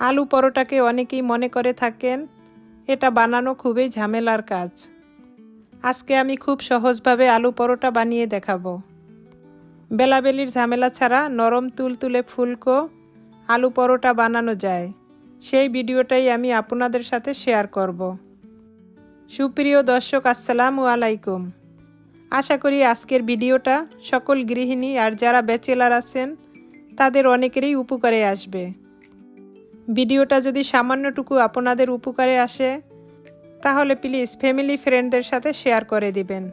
আলু পরোটাকে অনেকেই মনে করে থাকেন, এটা বানানো খুবই ঝামেলার কাজ। আজকে আমি খুব সহজভাবে আলু পরোটা বানিয়ে দেখাবো। বেলাবেলির ঝামেলা ছাড়া নরম তুলতুলে ফুলকো আলু পরোটা বানানো যায়। সেই ভিডিওটাই আমি আপনাদের সাথে শেয়ার করব। সুপ্রিয় দর্শক, আসসালামু আলাইকুম। আশা করি আজকের ভিডিওটা সকল গৃহিণী আর যারা ব্যাচেলার আছেন, তাদের অনেকেরই উপকারে আসবে। ভিডিওটা যদি সামান্যটুকু আপনাদের উপকারে আসে, তাহলে প্লিজ ফ্যামিলি ফ্রেন্ডদের সাথে শেয়ার করে দিবেন।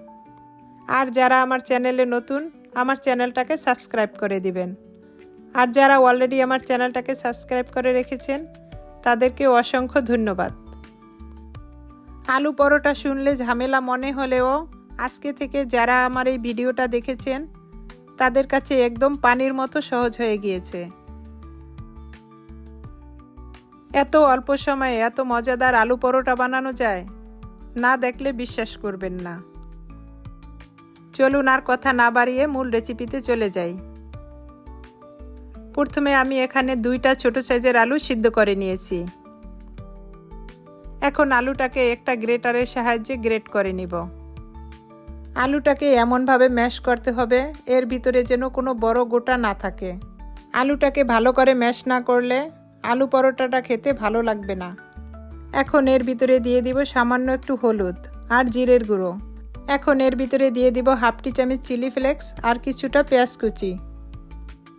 আর যারা আমার চ্যানেলে নতুন, আমার চ্যানেলটাকে সাবস্ক্রাইব করে দিবেন। আর যারা অলরেডি আমার চ্যানেলটাকে সাবস্ক্রাইব করে রেখেছেন, তাদেরকে অসংখ্য ধন্যবাদ। আলু পরোটা শুনলে ঝামেলা মনে হলেও আজকে থেকে যারা আমার এই ভিডিওটা দেখেছেন, তাদের কাছে একদম পানির মতো সহজ হয়ে গিয়েছে। এত অল্প সময়ে এত মজাদার আলু পরোটা বানানো যায়? না দেখলে বিশ্বাস করবেন না। চলুন আর কথা না বাড়িয়ে মূল রেসিপিতে চলে যাই। প্রথমে আমি এখানে দুইটা ছোট সাইজের আলু সিদ্ধ করে নিয়েছি। এখন আলুটাকে একটা গ্রেটারের সাহায্যে গ্রেট করে নিব। আলুটাকে এমনভাবে ম্যাশ করতে হবে, এর ভিতরে যেন কোনো বড় গোটা না থাকে। আলুটাকে ভালো করে ম্যাশ না করলে আলু পরোটাটা খেতে ভালো লাগবে না। এখন এর ভিতরে দিয়ে দিব সামান্য একটু হলুদ আর জিরের গুঁড়ো। এখন এর ভিতরে দিয়ে দিব হাফ টি চামচ চিলি ফ্লেক্স আর কিছুটা পেঁয়াজ কুচি।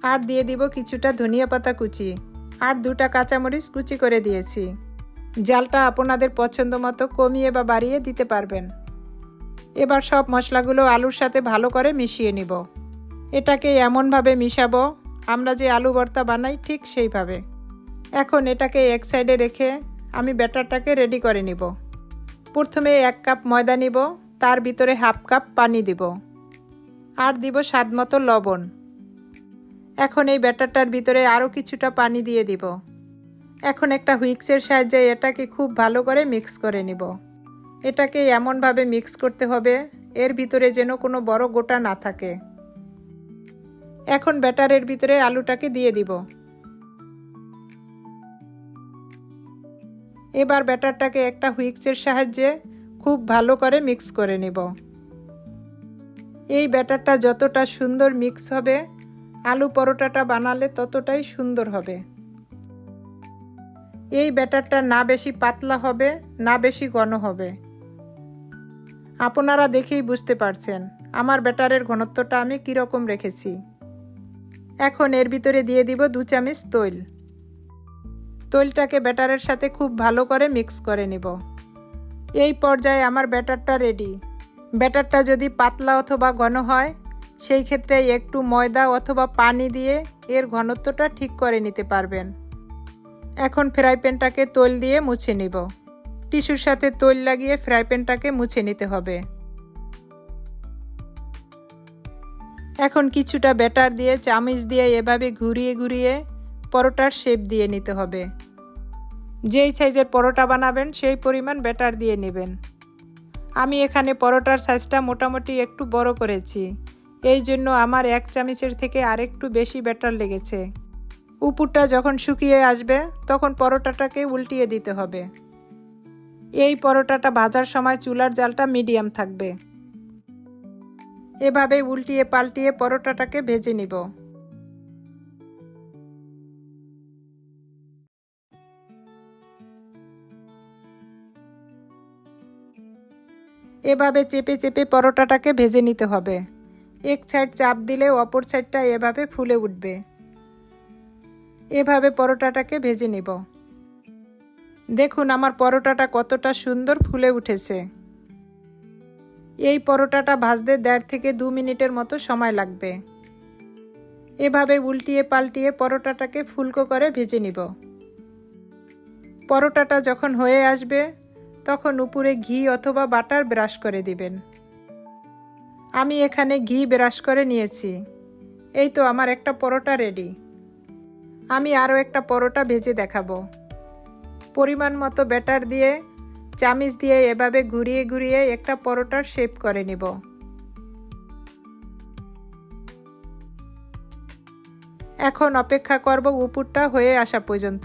আর দিয়ে দিব কিছুটা ধনিয়া পাতা কুচি। আর দুটা কাঁচামরিচ কুচি করে দিয়েছি। জালটা আপনাদের পছন্দ মতো কমিয়ে বা বাড়িয়ে দিতে পারবেন। এবার সব মশলাগুলো আলুর সাথে ভালো করে মিশিয়ে নিব। এটাকে এমনভাবে মিশাবো, আমরা যে আলু ভর্তা বানাই ঠিক সেইভাবে। এখন এটাকে এক সাইডে রেখে আমি ব্যাটারটাকে রেডি করে নিব। প্রথমে এক কাপ ময়দা নিব, তার ভিতরে হাফ কাপ পানি দিব। আর দিব স্বাদ মতো লবণ। এখন এই ব্যাটারটার ভিতরে আরও কিছুটা পানি দিয়ে দিব। এখন একটা হুইক্সের সাহায্যে এটাকে খুব ভালো করে মিক্স করে নিব। এটাকে এমনভাবে মিক্স করতে হবে, এর ভিতরে যেন কোনো বড় গোটা না থাকে। এখন ব্যাটারের ভিতরে আলুটাকে দিয়ে দিব। এবার ব্যাটারটাকে একটা হুইক্সের সাহায্যে খুব ভালো করে মিক্স করে নেব। এই ব্যাটারটা যতটা সুন্দর মিক্স হবে, আলু পরোটাটা বানালে ততটাই সুন্দর হবে। এই ব্যাটারটা না বেশি পাতলা হবে, না বেশি ঘন হবে। আপনারা দেখেই বুঝতে পারছেন আমার ব্যাটারের ঘনত্বটা আমি কীরকম রেখেছি। এখন এর ভিতরে দিয়ে দিব দু চামচ তৈল। তৈলটাকে ব্যাটারের সাথে খুব ভালো করে মিক্স করে নিব। এই পর্যায়ে আমার ব্যাটারটা রেডি। ব্যাটারটা যদি পাতলা অথবা ঘন হয়, সেই ক্ষেত্রে একটু ময়দা অথবা পানি দিয়ে এর ঘনত্বটা ঠিক করে নিতে পারবেন। এখন ফ্রাই প্যানটাকে তৈল দিয়ে মুছে নিব। টিস্যুর সাথে তৈল লাগিয়ে ফ্রাই প্যানটাকে মুছে নিতে হবে। এখন কিছুটা ব্যাটার দিয়ে চামিচ দিয়ে এভাবে ঘুরিয়ে ঘুরিয়ে পরোটার শেপ দিয়ে নিতে হবে। যেই সাইজের পরোটা বানাবেন, সেই পরিমাণ ব্যাটার দিয়ে নেবেন। আমি এখানে পরোটার সাইজটা মোটামুটি একটু বড় করেছি। এই জন্য আমার এক চামচের থেকে আরেকটু বেশি ব্যাটার লেগেছে। উপুরটা যখন শুকিয়ে আসবে, তখন পরোটাটাকে উল্টিয়ে দিতে হবে। এই পরোটাটা ভাজার সময় চুলার জালটা মিডিয়াম থাকবে। এভাবে উল্টিয়ে পাল্টিয়ে পরোটাটাকে ভেজে নিব। এভাবে চেপে চেপে পরোটাটাকে ভেজে নিতে হবে। এক সাইড চাপ দিলে অপর সাইডটা এভাবে ফুলে উঠবে। এভাবে পরোটাটাকে ভেজে নিব। দেখুন, আমার পরোটাটা কতটা সুন্দর ফুলে উঠেছে। এই পরোটাটা ভাজতে দেড় থেকে দু মিনিটের মতো সময় লাগবে। এভাবে উল্টিয়ে পাল্টিয়ে পরোটাটাকে ফুলকো করে ভেজে নিব। পরোটাটা যখন হয়ে আসবে তখন উপরে ঘি অথবা বাটার ব্রাশ করে দিবেন। আমি এখানে ঘি ব্রাশ করে নিয়েছি। এই তো আমার একটা পরোটা রেডি আমি আরও একটা পরোটা ভেজে দেখাবো। পরিমাণ মতো ব্যাটার দিয়ে, চামিচ দিয়ে এভাবে ঘুরিয়ে ঘুরিয়ে একটা পরোটার শেপ করে নিব। এখন অপেক্ষা করব উপুরটা হয়ে আসা পর্যন্ত।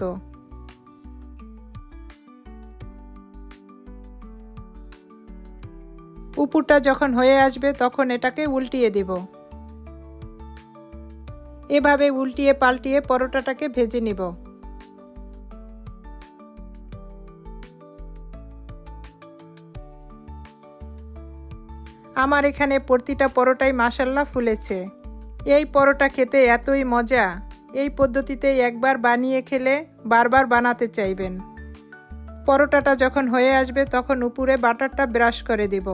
উপরটা যখন হয়ে আসবে তখন এটাকে উল্টিয়ে দেব। এভাবে উল্টিয়ে পাল্টিয়ে পরোটাটাকে ভেজে নিব। আমার এখানে প্রতিটা পরোটাই মাসাল্লা ফুলেছে। এই পরোটা খেতে এতই মজা। এই পদ্ধতিতে একবার বানিয়ে খেলে বারবার বানাতে চাইবেন। পরোটাটা যখন হয়ে আসবে তখন উপরে বাটারটা ব্রাশ করে দিব।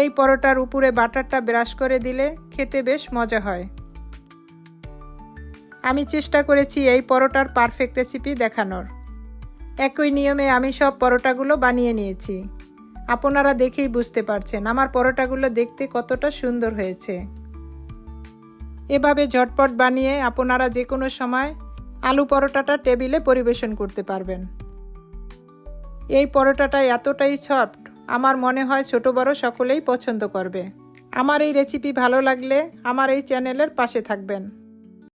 এই পরোটার উপরে বাটারটা ব্রাশ করে দিলে খেতে বেশ মজা হয়। আমি চেষ্টা করেছি এই পরোটার পারফেক্ট রেসিপি দেখানোর। একই নিয়মে আমি সব পরোটাগুলো বানিয়ে নিয়েছি। আপনারা দেখেই বুঝতে পারছেন আমার পরোটাগুলো দেখতে কতটা সুন্দর হয়েছে। এভাবে ঝটপট বানিয়ে আপনারা যে কোনো সময় আলু পরোটাটা টেবিলে পরিবেশন করতে পারবেন। এই পরোটাটা এতটাই সফট আমার মনে হয় ছোট বড় সকলেই পছন্দ করবে। আমার এই রেসিপি ভালো লাগলে আমার এই চ্যানেলের পাশে থাকবেন।